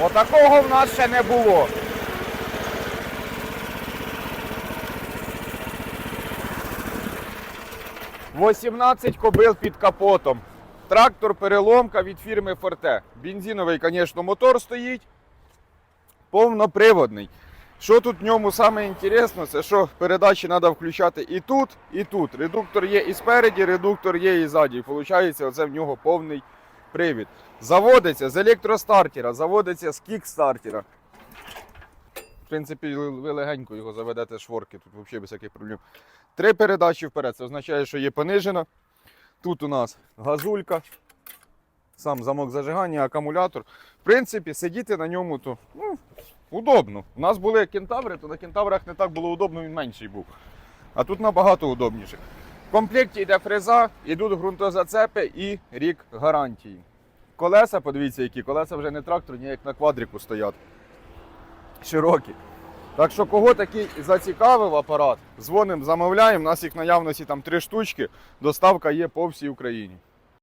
Отакого в нас ще не було. «18 кобил під капотом. Трактор переломка від фірми Форте. Бензиновий, звісно, мотор стоїть. Повноприводний. Що тут в ньому саме інтересно, це що передачі треба включати і тут, і тут. Редуктор є і спереді, редуктор є і ззаді. І виходить, оце в нього повний привід. Заводиться з електростартера, заводиться з кікстартера. В принципі, ви легенько його заведете шворки, тут взагалі без всяких проблем. Три передачі вперед. Це означає, що є понижена. Тут у нас газулька, сам замок зажигання, акумулятор. В принципі, сидіти на ньому то ну, удобно. У нас були кентаври, то на кентаврах не так було удобно, він менший був. А тут набагато удобніше. В комплекті йде фреза, йдуть ґрунтозацепи і рік гарантії. Колеса, подивіться, які колеса вже не тракторні, як на квадрику стоять. Широкі. Так що, кого такий зацікавив апарат, дзвонимо, замовляємо. У нас їх наявності там три штучки. Доставка є по всій Україні.